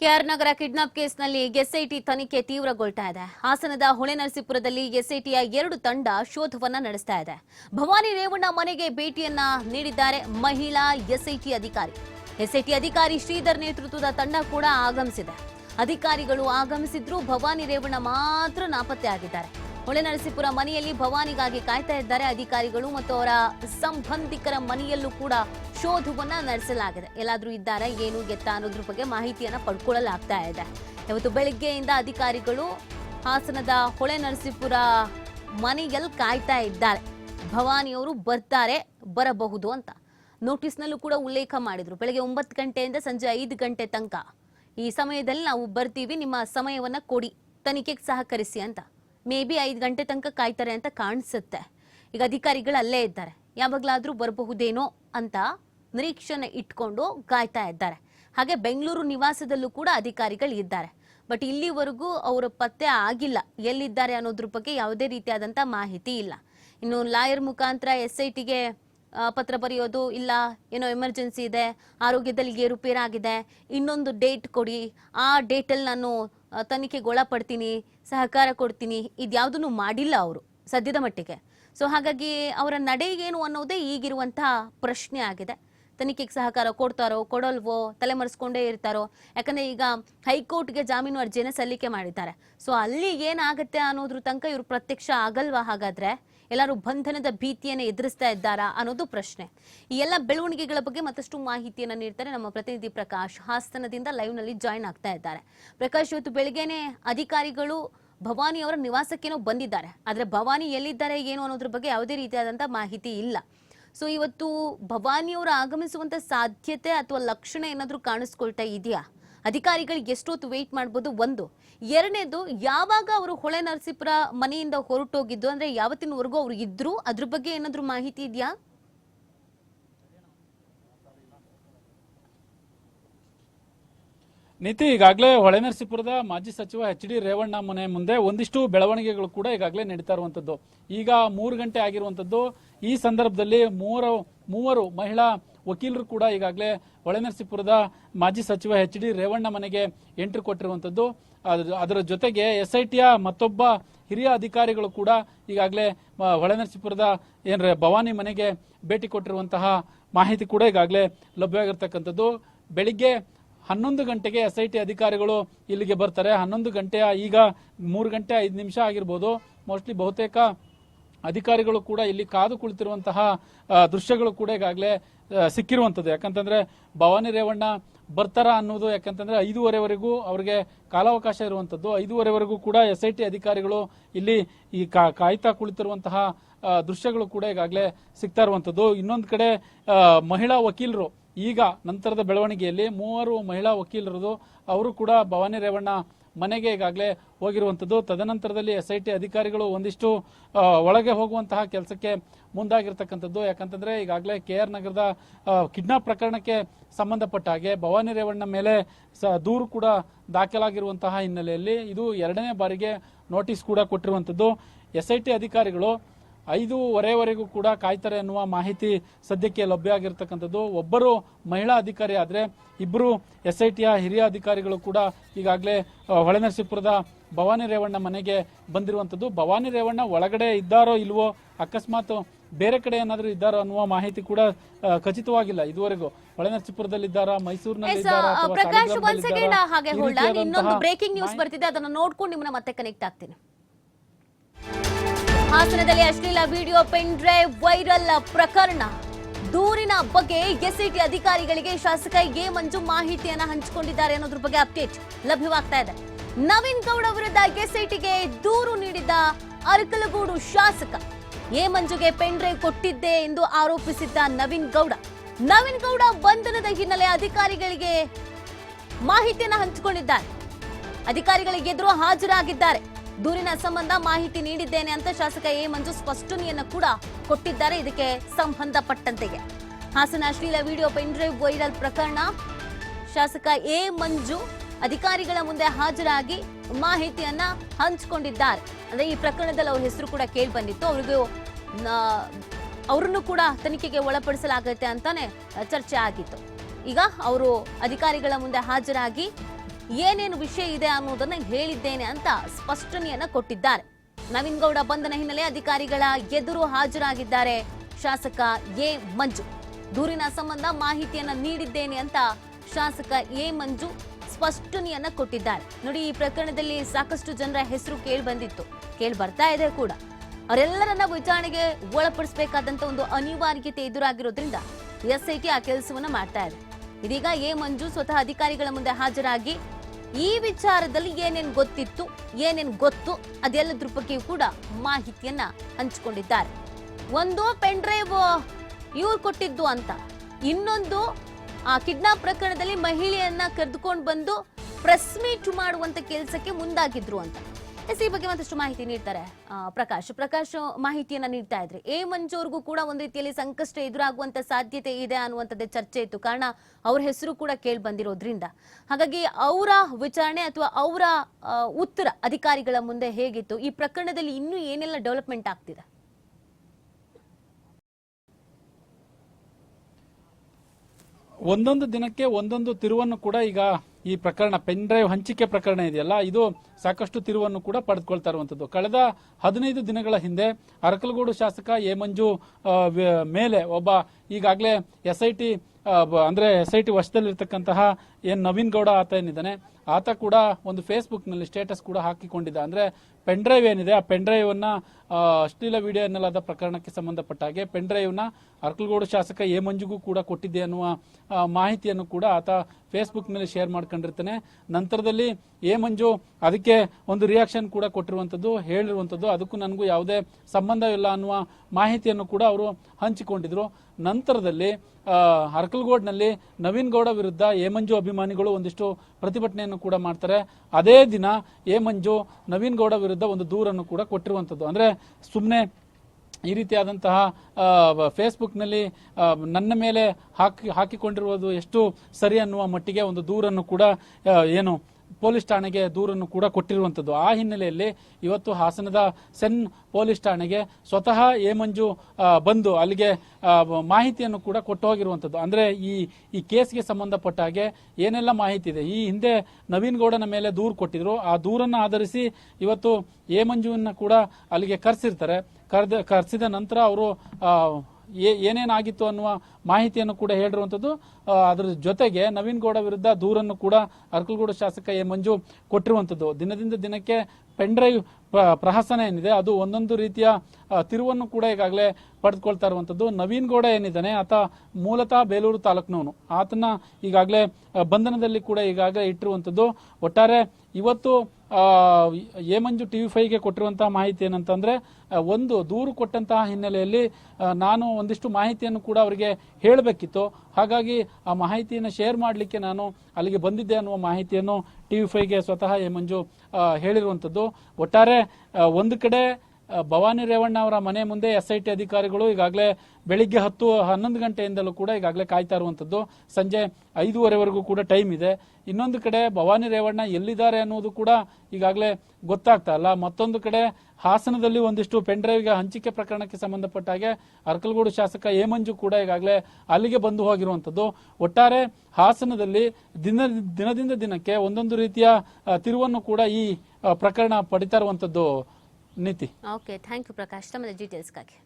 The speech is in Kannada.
ಕೆಆರ್ ನಗರ ಕಿಡ್ನಾಪ್ ಕೇಸ್ನಲ್ಲಿ ಎಸ್ಐಟಿ ತನಿಖೆ ತೀವ್ರಗೊಳ್ತಾ ಇದೆ. ಹಾಸನದ ಹೊಳೆನರಸೀಪುರದಲ್ಲಿ ಎಸ್ಐಟಿಯ ಎರಡು ತಂಡ ಶೋಧವನ್ನ ನಡೆಸ್ತಾ ಇದೆ. ಭವಾನಿ ರೇವಣ್ಣ ಮನೆಗೆ ಭೇಟಿಯನ್ನ ನೀಡಿದ್ದಾರೆ ಮಹಿಳಾ ಎಸ್ಐಟಿ ಅಧಿಕಾರಿ. ಎಸ್ಐಟಿ ಅಧಿಕಾರಿ ಶ್ರೀಧರ್ ನೇತೃತ್ವದ ತಂಡ ಕೂಡ ಆಗಮಿಸಿದೆ. ಅಧಿಕಾರಿಗಳು ಆಗಮಿಸಿದ್ರು ಭವಾನಿ ರೇವಣ್ಣ ಮಾತ್ರ ನಾಪತ್ತೆ ಆಗಿದ್ದಾರೆ ಹೊಳೆನರಸೀಪುರ ಮನೆಯಲ್ಲಿ ಭವಾನಿಗಾಗಿ ಕಾಯ್ತಾ ಇದ್ದಾರೆ ಅಧಿಕಾರಿಗಳು ಮತ್ತು ಅವರ ಸಂಬಂಧಿಕರ ಮನೆಯಲ್ಲೂ ಕೂಡ ಶೋಧವನ್ನ ನಡೆಸಲಾಗಿದೆ. ಎಲ್ಲಾದ್ರೂ ಇದ್ದಾರೆ, ಏನು, ಗೆತ್ತ ಅನ್ನೋದ್ರ ಬಗ್ಗೆ ಮಾಹಿತಿಯನ್ನ ಪಡ್ಕೊಳ್ಳಲಾಗ್ತಾ ಇದೆ. ಇವತ್ತು ಬೆಳಿಗ್ಗೆಯಿಂದ ಅಧಿಕಾರಿಗಳು ಹಾಸನದ ಹೊಳೆನರಸೀಪುರ ಮನೆಯಲ್ಲಿ ಕಾಯ್ತಾ ಇದ್ದಾರೆ. ಭವಾನಿಯವರು ಬರ್ತಾರೆ, ಬರಬಹುದು ಅಂತ. ನೋಟಿಸ್ನಲ್ಲೂ ಕೂಡ ಉಲ್ಲೇಖ ಮಾಡಿದ್ರು. ಬೆಳಗ್ಗೆ ಒಂಬತ್ತು ಗಂಟೆಯಿಂದ ಸಂಜೆ ಐದು ಗಂಟೆ ತನಕ. ಈ ಸಮಯದಲ್ಲಿ ನಾವು ಬರ್ತೀವಿ, ನಿಮ್ಮ ಸಮಯವನ್ನ ಕೊಡಿ, ತನಿಖೆಗೆ ಸಹಕರಿಸಿ ಅಂತ. ಮೇ ಬಿ ಐದು ಗಂಟೆ ತನಕ ಕಾಯ್ತಾರೆ ಅಂತ ಕಾಣಿಸುತ್ತೆ. ಈಗ ಅಧಿಕಾರಿಗಳು ಅಲ್ಲೇ ಇದ್ದಾರೆ. ಯಾವಾಗಲಾದರೂ ಬರಬಹುದೇನೋ ಅಂತ ನಿರೀಕ್ಷಣೆ ಇಟ್ಕೊಂಡು ಕಾಯ್ತಾ ಇದ್ದಾರೆ. ಹಾಗೆ ಬೆಂಗಳೂರು ನಿವಾಸದಲ್ಲೂ ಕೂಡ ಅಧಿಕಾರಿಗಳು ಇದ್ದಾರೆ. ಬಟ್ ಇಲ್ಲಿವರೆಗೂ ಅವರ ಪತ್ತೆ ಆಗಿಲ್ಲ. ಎಲ್ಲಿದ್ದಾರೆ ಅನ್ನೋದ್ರ ಬಗ್ಗೆ ಯಾವುದೇ ರೀತಿಯಾದಂಥ ಮಾಹಿತಿ ಇಲ್ಲ. ಇನ್ನು ಲಾಯರ್ ಮುಖಾಂತರ ಎಸ್ ಐ ಟಿಗೆ ಪತ್ರ ಬರೆಯೋದು ಇಲ್ಲ. ಏನೋ ಎಮರ್ಜೆನ್ಸಿ ಇದೆ. ಆರೋಗ್ಯದಲ್ಲಿ ಏರುಪೇರಾಗಿದೆ. ಇನ್ನೊಂದು ಡೇಟ್ ಕೊಡಿ. ಆ ಡೇಟಲ್ಲಿ ನಾನು ಆ, ತನಿಖೆಗೆ ಒಳಪಡ್ತೀನಿ ಸಹಕಾರ ಕೊಡ್ತೀನಿ ಇದ್ಯಾವುದನ್ನು ಮಾಡಿಲ್ಲ ಅವರು ಸದ್ಯದ ಮಟ್ಟಿಗೆ. ಸೊ ಹಾಗಾಗಿ ಅವರ ನಡೆ ಏನು ಅನ್ನೋದೇ ಈಗಿರುವಂತಹ ಪ್ರಶ್ನೆ ಆಗಿದೆ. ತನಿಖೆಗೆ ಸಹಕಾರ ಕೊಡ್ತಾರೋ ಕೊಡಲ್ವೋ ತಲೆಮರೆಸ್ಕೊಂಡೇ ಇರ್ತಾರೋ? ಯಾಕಂದ್ರೆ ಈಗ ಹೈಕೋರ್ಟ್ಗೆ ಜಾಮೀನು ಅರ್ಜಿಯನ್ನು ಸಲ್ಲಿಕೆ ಮಾಡಿದ್ದಾರೆ. ಸೊ ಅಲ್ಲಿ ಏನಾಗುತ್ತೆ ಅನ್ನೋದ್ರ ತನಕ ಇವರು ಪ್ರತ್ಯಕ್ಷ ಆಗಲ್ವಾ ಹಾಗಾದ್ರೆ? ಎಲ್ಲರೂ ಬಂಧನದ ಭೀತಿಯನ್ನು ಎದುರಿಸ್ತಾ ಇದ್ದಾರಾ ಅನ್ನೋದು ಪ್ರಶ್ನೆ. ಈ ಎಲ್ಲ ಬೆಳವಣಿಗೆಗಳ ಬಗ್ಗೆ ಮತ್ತಷ್ಟು ಮಾಹಿತಿಯನ್ನು ನೀಡ್ತಾರೆ ನಮ್ಮ ಪ್ರತಿನಿಧಿ ಪ್ರಕಾಶ್ ಹಾಸನದಿಂದ ಲೈವ್ನಲ್ಲಿ ಜಾಯಿನ್ ಆಗ್ತಾ ಇದ್ದಾರೆ. ಪ್ರಕಾಶ್, ಇವತ್ತು ಬೆಳಿಗ್ಗೆನೆ ಅಧಿಕಾರಿಗಳು ಭವಾನಿ ಅವರ ನಿವಾಸಕ್ಕೇನೋ ಬಂದಿದ್ದಾರೆ. ಆದರೆ ಭವಾನಿ ಎಲ್ಲಿದ್ದಾರೆ, ಏನು ಅನ್ನೋದ್ರ ಬಗ್ಗೆ ಯಾವುದೇ ರೀತಿಯಾದಂಥ ಮಾಹಿತಿ ಇಲ್ಲ. ಸೊ ಇವತ್ತು ಭವಾನಿಯವರು ಆಗಮಿಸುವಂತ ಸಾಧ್ಯತೆ ಅಥವಾ ಲಕ್ಷಣ ಏನಾದರೂ ಕಾಣಿಸ್ಕೊಳ್ತಾ ಇದೆಯಾ? ಅಧಿಕಾರಿಗಳಿಗೆ ಎಷ್ಟೊತ್ತು ವೆಯ್ಟ್ ಮಾಡ್ಬೋದು? ಒಂದು. ಎರಡನೇದು, ಯಾವಾಗ ಅವರು ಹೊಳೆ ನರಸೀಪುರ ಮನೆಯಿಂದ ಹೊರಟೋಗಿದ್ದು? ಅಂದ್ರೆ ಯಾವತ್ತಿನವರೆಗೂ ಅವ್ರು ಇದ್ರು? ಅದ್ರ ಬಗ್ಗೆ ಏನಾದ್ರೂ ಮಾಹಿತಿ ಇದೆಯಾ? ನೀತಿ, ಈಗಾಗಲೇ ಹೊಳೆನರಸೀಪುರದ ಮಾಜಿ ಸಚಿವ ಎಚ್ ಡಿ ರೇವಣ್ಣ ಮನೆ ಮುಂದೆ ಒಂದಿಷ್ಟು ಬೆಳವಣಿಗೆಗಳು ಕೂಡ ಈಗಾಗಲೇ ನಡೀತಾ ಇರುವಂತದ್ದು. ಈಗ ಮೂರು ಗಂಟೆ ಆಗಿರುವಂತದ್ದು. ಈ ಸಂದರ್ಭದಲ್ಲಿ ಮೂವರು ಮೂವರು ಮಹಿಳಾ ವಕೀಲರು ಕೂಡ ಈಗಾಗಲೇ ಹೊಳೆನರಸೀಪುರದ ಮಾಜಿ ಸಚಿವ ಎಚ್ ಡಿ ರೇವಣ್ಣ ಮನೆಗೆ ಎಂಟ್ರಿ ಕೊಟ್ಟಿರುವಂತದ್ದು ಅದ್ರ- ಜೊತೆಗೆ ಎಸ್ ಐ ಟಿಯ ಮತ್ತೊಬ್ಬ ಹಿರಿಯ ಅಧಿಕಾರಿಗಳು ಕೂಡ ಈಗಾಗಲೇ ಹೊಳೆನರಸೀಪುರದ ಏನ್ರೆ ಭವಾನಿ ಮನೆಗೆ ಭೇಟಿ ಕೊಟ್ಟಿರುವಂತಹ ಮಾಹಿತಿ ಕೂಡ ಈಗಾಗಲೇ ಲಭ್ಯವಾಗಿರ್ತಕ್ಕಂಥದ್ದು. ಬೆಳಿಗ್ಗೆ ಹನ್ನೊಂದು ಗಂಟೆಗೆ ಎಸ್ ಐ ಟಿ ಅಧಿಕಾರಿಗಳು ಇಲ್ಲಿಗೆ ಬರ್ತಾರೆ. ಹನ್ನೊಂದು ಗಂಟೆಯ ಈಗ ಮೂರು ಗಂಟೆ ಐದು ನಿಮಿಷ ಆಗಿರ್ಬೋದು. ಮೋಸ್ಟ್ಲಿ ಬಹುತೇಕ ಅಧಿಕಾರಿಗಳು ಕೂಡ ಇಲ್ಲಿ ಕಾದು ಕುಳಿತಿರುವಂತಹ ದೃಶ್ಯಗಳು ಕೂಡ ಈಗಾಗಲೇ ಸಿಕ್ಕಿರುವಂಥದ್ದು. ಯಾಕಂತಂದ್ರೆ ಭವಾನಿ ರೇವಣ್ಣ ಬರ್ತಾರ ಅನ್ನೋದು ಯಾಕಂತಂದ್ರೆ ಐದೂವರೆವರೆಗೂ ಅವರಿಗೆ ಕಾಲಾವಕಾಶ ಇರುವಂಥದ್ದು. ಐದೂವರೆವರೆಗೂ ಕೂಡ ಎಸ್ ಐ ಟಿ ಅಧಿಕಾರಿಗಳು ಇಲ್ಲಿ ಈ ಕಾಯ್ತಾ ಕುಳಿತಿರುವಂತಹ ದೃಶ್ಯಗಳು ಕೂಡ ಈಗಾಗಲೇ ಸಿಗ್ತಾ ಇರುವಂಥದ್ದು. ಇನ್ನೊಂದು ಕಡೆ ಮಹಿಳಾ ವಕೀಲರು ಈಗ ನಂತರದ ಬೆಳವಣಿಗೆಯಲ್ಲಿ ಮೂವರು ಮಹಿಳಾ ವಕೀಲರದು, ಅವರು ಕೂಡ ಭವಾನಿ ರೇವಣ್ಣ ಮನೆಗೆ ಈಗಾಗಲೇ ಹೋಗಿರುವಂಥದ್ದು. ತದನಂತರದಲ್ಲಿ ಎಸ್ ಐ ಟಿ ಅಧಿಕಾರಿಗಳು ಒಂದಿಷ್ಟು ಒಳಗೆ ಹೋಗುವಂತಹ ಕೆಲಸಕ್ಕೆ ಮುಂದಾಗಿರ್ತಕ್ಕಂಥದ್ದು. ಯಾಕಂತಂದ್ರೆ ಈಗಾಗಲೇ ಕೆ ಆರ್ ನಗರದ ಕಿಡ್ನಾಪ್ ಪ್ರಕರಣಕ್ಕೆ ಸಂಬಂಧಪಟ್ಟ ಹಾಗೆ ಭವಾನಿ ರೇವಣ್ಣ ಮೇಲೆ ಸ- ದೂರು ಕೂಡ ದಾಖಲಾಗಿರುವಂತಹ ಹಿನ್ನೆಲೆಯಲ್ಲಿ ಇದು ಎರಡನೇ ಬಾರಿಗೆ ನೋಟಿಸ್ ಕೂಡ ಕೊಟ್ಟಿರುವಂಥದ್ದು. ಎಸ್ ಐ ಟಿ ಅಧಿಕಾರಿಗಳು ಐದೂವರೆವರೆಗೂ ಕೂಡ ಕಾಯ್ತಾರೆ ಅನ್ನುವ ಮಾಹಿತಿ ಸದ್ಯಕ್ಕೆ ಲಭ್ಯ ಆಗಿರ್ತಕ್ಕಂಥದ್ದು. ಒಬ್ಬರು ಮಹಿಳಾ ಅಧಿಕಾರಿ ಆದ್ರೆ ಇಬ್ಬರು ಎಸ್ ಐ ಟಿಯ ಹಿರಿಯ ಅಧಿಕಾರಿಗಳು ಕೂಡ ಈಗಾಗಲೇ ಹೊಳೆನರಸೀಪುರದ ಭವಾನಿ ರೇವಣ್ಣ ಮನೆಗೆ ಬಂದಿರುವಂಥದ್ದು. ಭವಾನಿ ರೇವಣ್ಣ ಒಳಗಡೆ ಇದ್ದಾರೋ ಇಲ್ವೋ ಅಕಸ್ಮಾತ್ ಬೇರೆ ಕಡೆ ಏನಾದರೂ ಇದ್ದಾರೋ ಅನ್ನುವ ಮಾಹಿತಿ ಕೂಡ ಖಚಿತವಾಗಿಲ್ಲ ಇದುವರೆಗೂ. ಹೊಳೆನರಸೀಪುರದಲ್ಲಿ ಇದ್ದಾರಾ ಮೈಸೂರಿನಲ್ಲಿ ಇನ್ನೊಂದು ಬ್ರೇಕಿಂಗ್ ನ್ಯೂಸ್ ಬರ್ತಿದೆ ಅದನ್ನ ನೋಡ್ಕೊಂಡು ನಿಮ್ಮನ್ನ ಮತ್ತೆ ಕನೆಕ್ಟ್ ಆಗ್ತೀನಿ. ಹಾಸನದಲ್ಲಿ ಅಶ್ಲೀಲ ವಿಡಿಯೋ ಪೆನ್ ಡ್ರೈವ್ ವೈರಲ್ ಪ್ರಕರಣ. ದೂರಿನ ಬಗ್ಗೆ ಎಸ್ಐಟಿ ಅಧಿಕಾರಿಗಳಿಗೆ ಶಾಸಕ ಎ ಮಂಜು ಮಾಹಿತಿಯನ್ನು ಹಂಚಿಕೊಂಡಿದ್ದಾರೆ ಅನ್ನೋದ್ರ ಬಗ್ಗೆ ಅಪ್ಡೇಟ್ ಲಭ್ಯವಾಗ್ತಾ ಇದೆ. ನವೀನ್ ಗೌಡ ವಿರುದ್ಧ ಎಸ್ಐಟಿಗೆ ದೂರು ನೀಡಿದ್ದ ಅರಕಲಗೂಡು ಶಾಸಕ ಎ ಮಂಜುಗೆ ಪೆನ್ ಡ್ರೈವ್ ಕೊಟ್ಟಿದ್ದೆ ಎಂದು ಆರೋಪಿಸಿದ್ದ ನವೀನ್ ಗೌಡ. ನವೀನ್ ಗೌಡ ಬಂಧನದ ಹಿನ್ನೆಲೆ ಅಧಿಕಾರಿಗಳಿಗೆ ಮಾಹಿತಿಯನ್ನು ಹಂಚಿಕೊಂಡಿದ್ದಾರೆ. ಅಧಿಕಾರಿಗಳಿಗೆ ಎದುರು ಹಾಜರಾಗಿದ್ದಾರೆ. ದೂರಿನ ಸಂಬಂಧ ಮಾಹಿತಿ ನೀಡಿದ್ದೇನೆ ಅಂತ ಶಾಸಕ ಎ ಮಂಜು ಸ್ಪಷ್ಟನೆಯನ್ನು ಕೂಡ ಕೊಟ್ಟಿದ್ದಾರೆ. ಇದಕ್ಕೆ ಸಂಬಂಧಪಟ್ಟಂತೆಗೆ ಹಾಸನ ಅಶ್ಲೀಲ ವಿಡಿಯೋ ಪೆನ್ ಡ್ರೈವ್ ವೈರಲ್ ಪ್ರಕರಣ. ಶಾಸಕ ಎ ಮಂಜು ಅಧಿಕಾರಿಗಳ ಮುಂದೆ ಹಾಜರಾಗಿ ಮಾಹಿತಿಯನ್ನ ಹಂಚಿಕೊಂಡಿದ್ದಾರೆ. ಅಂದ್ರೆ ಈ ಪ್ರಕರಣದಲ್ಲಿ ಅವ್ರ ಹೆಸರು ಕೂಡ ಕೇಳಿ ಬಂದಿತ್ತು. ಅವ್ರಿಗೂ ಅವರನ್ನು ಕೂಡ ತನಿಖೆಗೆ ಒಳಪಡಿಸಲಾಗುತ್ತೆ ಅಂತಾನೆ ಚರ್ಚೆ ಆಗಿತ್ತು. ಈಗ ಅವರು ಅಧಿಕಾರಿಗಳ ಮುಂದೆ ಹಾಜರಾಗಿ ಏನೇನು ವಿಷಯ ಇದೆ ಅನ್ನೋದನ್ನ ಹೇಳಿದ್ದೇನೆ ಅಂತ ಸ್ಪಷ್ಟನೆಯನ್ನ ಕೊಟ್ಟಿದ್ದಾರೆ. ನವೀನ್ ಗೌಡ ಬಂಧನ ಹಿನ್ನೆಲೆ ಅಧಿಕಾರಿಗಳ ಎದುರು ಹಾಜರಾಗಿದ್ದಾರೆ ಶಾಸಕ ಎ ಮಂಜು. ದೂರಿನ ಸಂಬಂಧ ಮಾಹಿತಿಯನ್ನ ನೀಡಿದ್ದೇನೆ ಅಂತ ಶಾಸಕ ಎ ಮಂಜು ಸ್ಪಷ್ಟನೆಯನ್ನ ಕೊಟ್ಟಿದ್ದಾರೆ. ನೋಡಿ, ಈ ಪ್ರಕರಣದಲ್ಲಿ ಸಾಕಷ್ಟು ಜನರ ಹೆಸರು ಕೇಳಿ ಬಂದಿತ್ತು. ಕೇಳಿ ಬರ್ತಾ ಇದೆ ಕೂಡ. ಅವರೆಲ್ಲರನ್ನ ವಿಚಾರಣೆಗೆ ಒಳಪಡಿಸಬೇಕಾದಂತ ಒಂದು ಅನಿವಾರ್ಯತೆ ಎದುರಾಗಿರೋದ್ರಿಂದ ಎಸ್ಐಟಿ ಆ ಕೆಲಸವನ್ನ ಮಾಡ್ತಾ ಇದೆ. ಇದೀಗ ಎ ಮಂಜು ಸ್ವತಃ ಅಧಿಕಾರಿಗಳ ಮುಂದೆ ಹಾಜರಾಗಿ ಈ ವಿಚಾರದಲ್ಲಿ ಏನೇನು ಗೊತ್ತಿತ್ತು, ಏನೇನು ಗೊತ್ತು, ಅದೆಲ್ಲದ್ರ ಬಗ್ಗೆಯೂ ಕೂಡ ಮಾಹಿತಿಯನ್ನ ಹಂಚಿಕೊಂಡಿದ್ದಾರೆ. ಒಂದು ಪೆನ್ ಡ್ರೈವ್ ಇವ್ರು ಕೊಟ್ಟಿದ್ದು ಅಂತ. ಇನ್ನೊಂದು, ಆ ಕಿಡ್ನಾಪ್ ಪ್ರಕರಣದಲ್ಲಿ ಮಹಿಳೆಯನ್ನ ಕರೆದುಕೊಂಡು ಬಂದು ಪ್ರೆಸ್ ಮೀಟ್ ಮಾಡುವಂತ ಕೆಲಸಕ್ಕೆ ಮುಂದಾಗಿದ್ರು ಅಂತ. ಎಸ್ ಈ ಬಗ್ಗೆ ಮತ್ತಷ್ಟು ಮಾಹಿತಿ ನೀಡ್ತಾರೆ ಪ್ರಕಾಶ್. ಪ್ರಕಾಶ್, ಮಾಹಿತಿಯನ್ನ ನೀಡ್ತಾ ಇದ್ರಿ. ಎ ಮಂಜು ಕೂಡ ಒಂದು ರೀತಿಯಲ್ಲಿ ಸಂಕಷ್ಟ ಎದುರಾಗುವಂತ ಸಾಧ್ಯತೆ ಇದೆ ಅನ್ನುವಂಥದ್ದೇ ಚರ್ಚೆ ಇತ್ತು. ಕಾರಣ ಅವ್ರ ಹೆಸರು ಕೂಡ ಕೇಳಿ ಬಂದಿರೋದ್ರಿಂದ. ಹಾಗಾಗಿ ಅವರ ವಿಚಾರಣೆ ಅಥವಾ ಅವರ ಉತ್ತರ ಅಧಿಕಾರಿಗಳ ಮುಂದೆ ಹೇಗಿತ್ತು? ಈ ಪ್ರಕರಣದಲ್ಲಿ ಇನ್ನೂ ಏನೆಲ್ಲ ಡೆವಲಪ್ಮೆಂಟ್ ಆಗ್ತಿದೆ? ಒಂದೊಂದು ದಿನಕ್ಕೆ ಒಂದೊಂದು ತಿರುವನ್ನು ಕೂಡ ಈಗ ಈ ಪ್ರಕರಣ ಪೆನ್ ಡ್ರೈವ್ ಹಂಚಿಕೆ ಪ್ರಕರಣ ಇದೆಯಲ್ಲ, ಇದು ಸಾಕಷ್ಟು ತಿರುವನ್ನು ಕೂಡ ಪಡೆದುಕೊಳ್ತಾ ಇರುವಂತದ್ದು ಕಳೆದ ಹದಿನೈದು ದಿನಗಳ ಹಿಂದೆ ಅರಕಲಗೂಡು ಶಾಸಕ ಎ ಮಂಜು ಮೇಲೆ ಒಬ್ಬ ಈಗಾಗಲೇ ಎಸ್ ಐ ಟಿ ಅಂದ್ರೆ ಎಸ್ ಐ ಟಿ ವಶದಲ್ಲಿರ್ತಕ್ಕಂತಹ ಏನ್ ನವೀನ್ ಗೌಡ ಆತ ಏನಿದ್ದಾನೆ, ಆತ ಕೂಡ ಒಂದು ಫೇಸ್ಬುಕ್ನಲ್ಲಿ ಸ್ಟೇಟಸ್ ಕೂಡ ಹಾಕಿಕೊಂಡಿದ್ದ. ಅಂದ್ರೆ ಪೆನ್ ಡ್ರೈವ್ ಏನಿದೆ, ಆ ಪೆನ್ ಅನ್ನ ಅಶ್ಲೀಲ ವಿಡಿಯೋ ಎನ್ನಲಾದ ಪ್ರಕರಣಕ್ಕೆ ಸಂಬಂಧಪಟ್ಟ ಹಾಗೆ ಪೆನ್ ಡ್ರೈವ್ನ ಅರಕಲಗೋಡು ಶಾಸಕ ಎ ಮಂಜುಗೂ ಕೂಡ ಕೊಟ್ಟಿದೆ ಅನ್ನುವ ಮಾಹಿತಿಯನ್ನು ಕೂಡ ಆತ ಫೇಸ್ಬುಕ್ ಮೇಲೆ ಶೇರ್ ಮಾಡ್ಕೊಂಡಿರ್ತಾನೆ. ನಂತರದಲ್ಲಿ ಎ ಮಂಜು, ಅದಕ್ಕೆ ಒಂದು ರಿಯಾಕ್ಷನ್ ಕೂಡ ಕೊಟ್ಟಿರುವಂಥದ್ದು, ಹೇಳಿರುವಂಥದ್ದು, ಅದಕ್ಕೂ ನನಗೂ ಯಾವುದೇ ಸಂಬಂಧ ಇಲ್ಲ ಅನ್ನುವ ಮಾಹಿತಿಯನ್ನು ಕೂಡ ಅವರು ಹಂಚಿಕೊಂಡಿದ್ರು. ನಂತರದಲ್ಲಿ ಹರ್ಕಲ್ಗೋಡ್ನಲ್ಲಿ ನವೀನ್ ಗೌಡ ವಿರುದ್ಧ ಏಮಂಜು ಮಂಜು ಅಭಿಮಾನಿಗಳು ಒಂದಿಷ್ಟು ಪ್ರತಿಭಟನೆಯನ್ನು ಕೂಡ ಮಾಡ್ತಾರೆ. ಅದೇ ದಿನ ಎ ಮಂಜು ನವೀನ್ ಗೌಡ ವಿರುದ್ಧ ಒಂದು ದೂರನ್ನು ಕೂಡ ಕೊಟ್ಟಿರುವಂಥದ್ದು. ಅಂದರೆ ಸುಮ್ಮನೆ ಈ ರೀತಿಯಾದಂತಹ ಫೇಸ್ಬುಕ್ನಲ್ಲಿ ನನ್ನ ಮೇಲೆ ಹಾಕಿ, ಹಾಕಿಕೊಂಡಿರುವುದು ಎಷ್ಟು ಸರಿ ಅನ್ನುವ ಮಟ್ಟಿಗೆ ಒಂದು ದೂರನ್ನು ಕೂಡ ಏನು ಪೊಲೀಸ್ ಠಾಣೆಗೆ ದೂರನ್ನು ಕೂಡ ಕೊಟ್ಟಿರುವಂತದ್ದು. ಆ ಹಿನ್ನೆಲೆಯಲ್ಲಿ ಇವತ್ತು ಹಾಸನದ ಸೆನ್ ಪೊಲೀಸ್ ಠಾಣೆಗೆ ಸ್ವತಃ ಎ ಬಂದು ಅಲ್ಲಿಗೆ ಮಾಹಿತಿಯನ್ನು ಕೂಡ ಕೊಟ್ಟು ಹೋಗಿರುವಂತದ್ದು ಅಂದ್ರೆ ಈ ಈ ಕೇಸ್ಗೆ ಸಂಬಂಧಪಟ್ಟ ಹಾಗೆ ಏನೆಲ್ಲ ಮಾಹಿತಿ ಇದೆ ಈ ಹಿಂದೆ ನವೀನ್ ಗೌಡನ ಮೇಲೆ ದೂರು ಕೊಟ್ಟಿದ್ರು. ಆ ದೂರನ್ನು ಆಧರಿಸಿ ಇವತ್ತು ಎ ಕೂಡ ಅಲ್ಲಿಗೆ ಕರೆಸಿರ್ತಾರೆ. ಕರೆದ, ಕರೆಸಿದ ನಂತರ ಅವರು ಏನೇನಾಗಿತ್ತು ಅನ್ನುವ ಮಾಹಿತಿಯನ್ನು ಕೂಡ ಹೇಳಿರುವಂಥದ್ದು. ಅದರ ಜೊತೆಗೆ ನವೀನ್ ಗೌಡ ವಿರುದ್ಧ ದೂರನ್ನು ಕೂಡ ಅರ್ಕಲ್ಗೌಡ ಶಾಸಕ ಎ. ಮಂಜು ಕೊಟ್ಟಿರುವಂಥದ್ದು. ದಿನದಿಂದ ದಿನಕ್ಕೆ ಪೆನ್ ಡ್ರೈವ್ ಪ್ರ- ಪ್ರಹಸನ ಏನಿದೆ, ಅದು ಒಂದೊಂದು ರೀತಿಯ ತಿರುವನ್ನು ಕೂಡ ಈಗಾಗಲೇ ಪಡೆದುಕೊಳ್ತಾ ಇರುವಂಥದ್ದು. ನವೀನ್ ಗೌಡ ಏನಿದ್ದಾನೆ, ಆತ ಮೂಲತಃ ಬೇಲೂರು ತಾಲೂಕಿನವನು. ಆತನ ಈಗಾಗಲೇ ಬಂಧನದಲ್ಲಿ ಕೂಡ ಈಗಾಗಲೇ ಇಟ್ಟಿರುವಂಥದ್ದು. ಒಟ್ಟಾರೆ ಇವತ್ತು ಎ ಮಂಜು ಟಿವಿ ಫೈವ್ಗೆ ಕೊಟ್ಟಿರುವಂತಹ ಮಾಹಿತಿ ಏನಂತಂದ್ರೆ ಒಂದು ದೂರು ಕೊಟ್ಟಂತಹ ಹಿನ್ನೆಲೆಯಲ್ಲಿ ನಾನು ಒಂದಿಷ್ಟು ಮಾಹಿತಿಯನ್ನು ಕೂಡ ಅವರಿಗೆ ಹೇಳಬೇಕಿತ್ತು. ಹಾಗಾಗಿ ಆ ಮಾಹಿತಿಯನ್ನು ಶೇರ್ ಮಾಡಲಿಕ್ಕೆ ನಾನು ಅಲ್ಲಿಗೆ ಬಂದಿದ್ದೆ ಅನ್ನುವ ಮಾಹಿತಿಯನ್ನು ಟಿವಿ ಫೈವ್ಗೆ ಸ್ವತಃ ಎ ಮಂಜು ಆ, ಹೇಳಿರುವಂಥದ್ದು. ಒಟ್ಟಾರೆ ಒಂದು ಕಡೆ ಭವಾನಿ ರೇವಣ್ಣ ಅವರ ಮನೆ ಮುಂದೆ ಎಸ್ ಐ ಟಿ ಅಧಿಕಾರಿಗಳು ಈಗಾಗಲೇ ಬೆಳಿಗ್ಗೆ ಹತ್ತು, ಹನ್ನೊಂದು ಗಂಟೆಯಿಂದಲೂ ಕೂಡ ಈಗಾಗಲೇ ಕಾಯ್ತಾ ಇರುವಂಥದ್ದು ಸಂಜೆ ಐದೂವರೆವರೆಗೂ ಕೂಡ ಟೈಮ್ ಇದೆ. ಇನ್ನೊಂದು ಕಡೆ ಭವಾನಿ ರೇವಣ್ಣ ಎಲ್ಲಿದ್ದಾರೆ ಅನ್ನೋದು ಕೂಡ ಈಗಾಗಲೇ ಗೊತ್ತಾಗ್ತಾ ಇಲ್ಲ. ಮತ್ತೊಂದು ಕಡೆ ಹಾಸನದಲ್ಲಿ ಒಂದಿಷ್ಟು ಪೆನ್ ಡ್ರೈವ್ಗೆ ಹಂಚಿಕೆ ಪ್ರಕರಣಕ್ಕೆ ಸಂಬಂಧಪಟ್ಟ ಹಾಗೆ ಅರ್ಕಲ್ಗೋಡು ಶಾಸಕ ಹೇಮಂಜು ಮಂಜು ಕೂಡ ಈಗಾಗಲೇ ಅಲ್ಲಿಗೆ ಬಂದು ಹೋಗಿರುವಂಥದ್ದು ಒಟ್ಟಾರೆ ಹಾಸನದಲ್ಲಿ ದಿನ, ದಿನದಿಂದ ದಿನಕ್ಕೆ ಒಂದೊಂದು ರೀತಿಯ ತಿರುವನ್ನು ಕೂಡ ಈ ಪ್ರಕರಣ ಪಡಿತಾ ಇರುವಂಥದ್ದು ನೀತಿ ಓಕೆ ಥ್ಯಾಂಕ್ ಯು ಪ್ರಕಾಶ್ ತಮ್ಮ ಡೀಟೇಲ್ಸ್ಗಾಗಿ